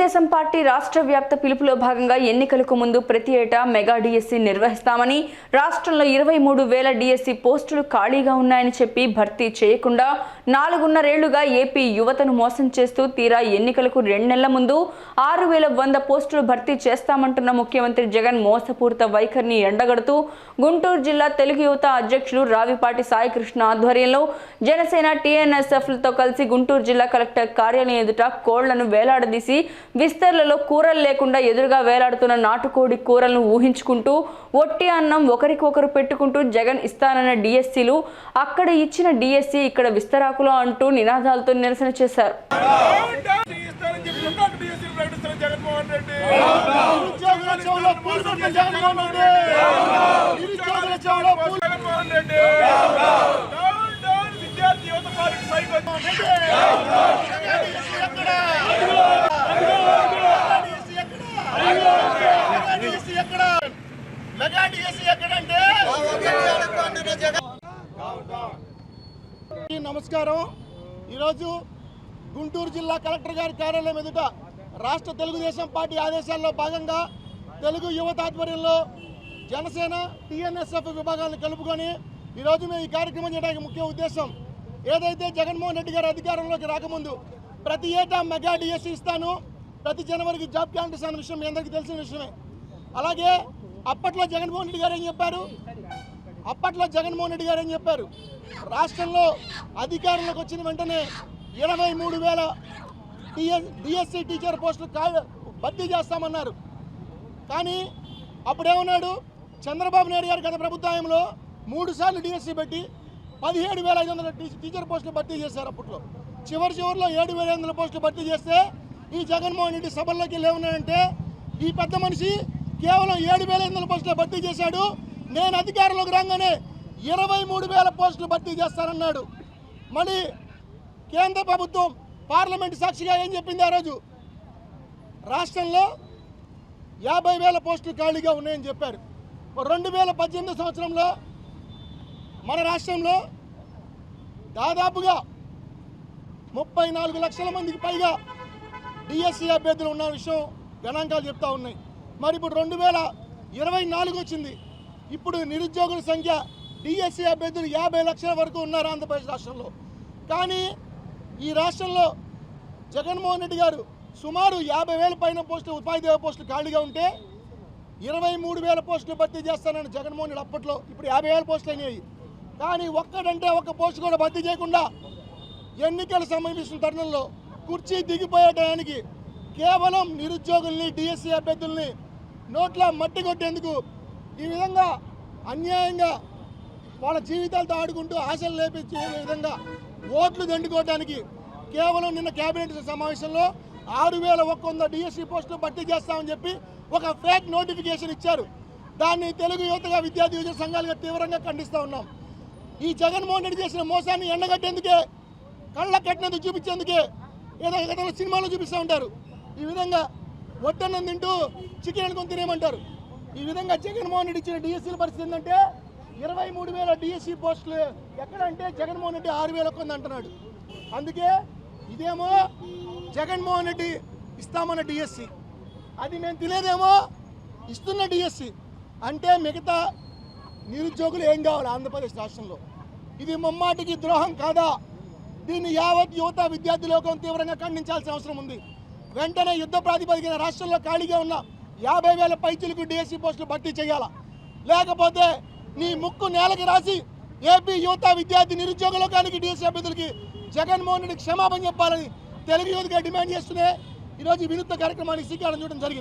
Telugu Desam party రాష్ట్ర వ్యాప్త పిలుపులో భాగంగా ఎన్నికలకు ముందు ప్రతి ఏటా మెగా డిఎస్సి నిర్వహిస్తామని రాష్ట్రంలో ఇరవై మూడు వేల డిఎస్సి పోస్టులు ఖాళీగా ఉన్నాయని చెప్పి భర్తీ చేయకుండా నాలుగున్నరేళ్ళుగా ఏపీ యువతను మోసం చేస్తూ తీరా ఎన్నికలకు రెండు నెలల ముందు ఆరు వేల వంద పోస్టులు భర్తీ చేస్తామంటున్న ముఖ్యమంత్రి జగన్ మోసపూరిత వైఖరిని ఎండగడుతూ గుంటూరు జిల్లా తెలుగు యువత అధ్యక్షులు రావిపాటి సాయికృష్ణ ఆధ్వర్యంలో జనసేన టీఎన్ఎస్ఎఫ్లతో కలిసి గుంటూరు జిల్లా కలెక్టర్ కార్యాలయం ఎదుట కోళ్ళను వేలాడదీసి విస్తర్లలో కూరలు లేకుండా ఎదురుగా వేలాడుతున్న నాటుకోడి కూరలను ఊహించుకుంటూ ఒట్టి అన్నం ఒకరికొకరు పెట్టుకుంటూ జగన్ ఇస్తానన్న డిఎస్సీలు అక్కడ ఇచ్చిన డిఎస్సీ ఇక్కడ విస్తరాకులో అంటూ నినాదాలతో నిరసన చేశారు. ఇస్తారని చెప్పి ఇంకొక డిఎస్సీ ప్రకటిస్తున్న జగన్మోహన్ రెడ్డి నిరుద్యోగుల చెవులో పూలు పెట్టిన జగన్మోహన్ రెడ్డి నిరుద్యోగుల చెవులో పూలు జగన్మోహన్ రెడ్డి డౌన్ డౌన్ విద్యార్థి యువత పార్టీ సైకో డిఎస్సీ ఎక్కడ మెగా డిఎస్సీ ఎక్కడంటే? నమస్కారం. ఈరోజు గుంటూరు జిల్లా కలెక్టర్ గారి కార్యాలయం ఎదుట రాష్ట్ర తెలుగుదేశం పార్టీ ఆదేశాల్లో భాగంగా తెలుగు యువత ఆధ్వర్యంలో జనసేన టీఎన్ఎస్ఎఫ్ విభాగాలను కలుపుకొని ఈరోజు మేము ఈ కార్యక్రమం చేయడానికి ముఖ్య ఉద్దేశం ఏదైతే జగన్మోహన్ రెడ్డి గారు అధికారంలోకి రాకముందు ప్రతి ఏటా మెగా డిఎస్సీ ఇస్తాను ప్రతి జనవరికి జాబ్ క్యాలెండర్స్ అనే విషయం మీ అందరికీ తెలిసిన విషయమే. అలాగే అప్పట్లో జగన్మోహన్ రెడ్డి గారు ఏం చెప్పారు? అప్పట్లో జగన్మోహన్ రెడ్డి గారు ఏం చెప్పారు? రాష్ట్రంలో అధికారంలోకి వచ్చిన వెంటనే ఇరవై మూడు వేల టీఎస్ డిఎస్సి టీచర్ పోస్టులు కా భర్తీ చేస్తామన్నారు. కానీ అప్పుడేమన్నాడు? చంద్రబాబు నాయుడు గారు గత ప్రభుత్వంలో మూడు సార్లు డిఎస్సి పెట్టి పదిహేడు వేల ఐదు వందల టీచర్ పోస్టులు భర్తీ చేశారు అప్పట్లో. చివరి చివరిలో ఏడు వేల ఐదు వందల పోస్టులు భర్తీ చేస్తే ఈ జగన్మోహన్ రెడ్డి సభల్లోకి వెళ్ళి ఏమన్నాడంటే ఈ పెద్ద మనిషి కేవలం ఏడు వేల ఐదు వందల పోస్టులు భర్తీ చేశాడు. నేను అధికారంలోకి రాగానే ఇరవై మూడు వేల పోస్టులు భర్తీ చేస్తానన్నాడు. మళ్ళీ కేంద్ర ప్రభుత్వం పార్లమెంట్ సాక్షిగా ఏం చెప్పింది ఆ రోజు? రాష్ట్రంలో యాభై వేల పోస్టులు ఖాళీగా ఉన్నాయని చెప్పారు. రెండు వేల పద్దెనిమిది సంవత్సరంలో మన రాష్ట్రంలో దాదాపుగా ముప్పై నాలుగు లక్షల మందికి పైగా డిఎస్సి అభ్యర్థులు ఉన్న విషయం గణాంకాలు చెప్తా ఉన్నాయి. మరి ఇప్పుడు రెండు వేల ఇరవై నాలుగు వచ్చింది. ఇప్పుడు నిరుద్యోగుల సంఖ్య డిఎస్సి అభ్యర్థులు యాభై లక్షల వరకు ఉన్నారు ఆంధ్రప్రదేశ్ రాష్ట్రంలో. కానీ ఈ రాష్ట్రంలో జగన్మోహన్ రెడ్డి గారు సుమారు యాభై వేల పైన పోస్టులు ఉపాధ్యాయ పోస్టులు ఖాళీగా ఉంటే ఇరవై మూడు వేల పోస్టులు భర్తీ చేస్తానని జగన్మోహన్ రెడ్డి అప్పట్లో ఇప్పుడు యాభై వేల పోస్టులు అయినాయి. కానీ ఒక్కడంటే ఒక్క పోస్టు కూడా భర్తీ చేయకుండా ఎన్నికలు సమీపిస్తున్న తరుణంలో కుర్చీ దిగిపోయే టయానికి కేవలం నిరుద్యోగుల్ని డిఎస్సీ అభ్యర్థుల్ని నోట్ల మట్టి కొట్టేందుకు ఈ విధంగా అన్యాయంగా వాళ్ళ జీవితాలతో ఆడుకుంటూ ఆశలు లేపించే విధంగా ఓట్లు దండుకోవడానికి కేవలం నిన్న కేబినెట్ సమావేశంలో ఆరు వేల ఒక్క వంద డిఎస్సీ పోస్టులు భర్తీ చేస్తామని చెప్పి ఒక ఫేక్ నోటిఫికేషన్ ఇచ్చారు. దాన్ని తెలుగు యువతగా విద్యార్థి యువజన సంఘాలుగా తీవ్రంగా ఖండిస్తూ ఉన్నాం. ఈ జగన్మోహన్ రెడ్డి చేసిన మోసాన్ని ఎండగట్టేందుకే కళ్ళ కట్టినందుకు చూపించేందుకే ఏదో గతంలో సినిమాలో చూపిస్తూ ఉంటారు. ఈ విధంగా వడ్డన్నం తింటూ చికెన్ అనుకుని తినేయమంటారు. ఈ విధంగా జగన్మోహన్ రెడ్డి ఇచ్చిన డిఎస్సీల పరిస్థితి ఏంటంటే ఇరవై మూడు వేల డిఎస్సీ పోస్టులు ఎక్కడంటే జగన్మోహన్ రెడ్డి ఆరు వేల ఒక్క అంటున్నాడు. అందుకే ఇదేమో జగన్మోహన్ రెడ్డి ఇస్తామన్న డిఎస్సి అది మేము తినేదేమో ఇస్తున్న డిఎస్సి అంటే మిగతా నిరుద్యోగులు ఏం కావాలి ఆంధ్రప్రదేశ్ రాష్ట్రంలో? ఇది ముమ్మాటికి ద్రోహం కాదా? దీన్ని యావత్ యువత విద్యార్థి లోకం తీవ్రంగా ఖండించాల్సిన అవసరం ఉంది. వెంటనే యుద్ధ ప్రాతిపదికన రాష్ట్రంలో ఖాళీగా ఉన్న యాభై వేల పైచులకు డిఎస్సి పోస్టులు భర్తీ చేయాలా? లేకపోతే నీ ముక్కు నేలకి రాసి ఏపీ యువత విద్యార్థి నిరుద్యోగ లోకానికి డిఎస్సి అభ్యర్థులకి జగన్మోహన్ రెడ్డి క్షమాపణ చెప్పాలని తెలుగు యువతగా డిమాండ్ చేస్తూనే ఈరోజు వినూత్న కార్యక్రమానికి శ్రీకారం చూడడం జరిగింది.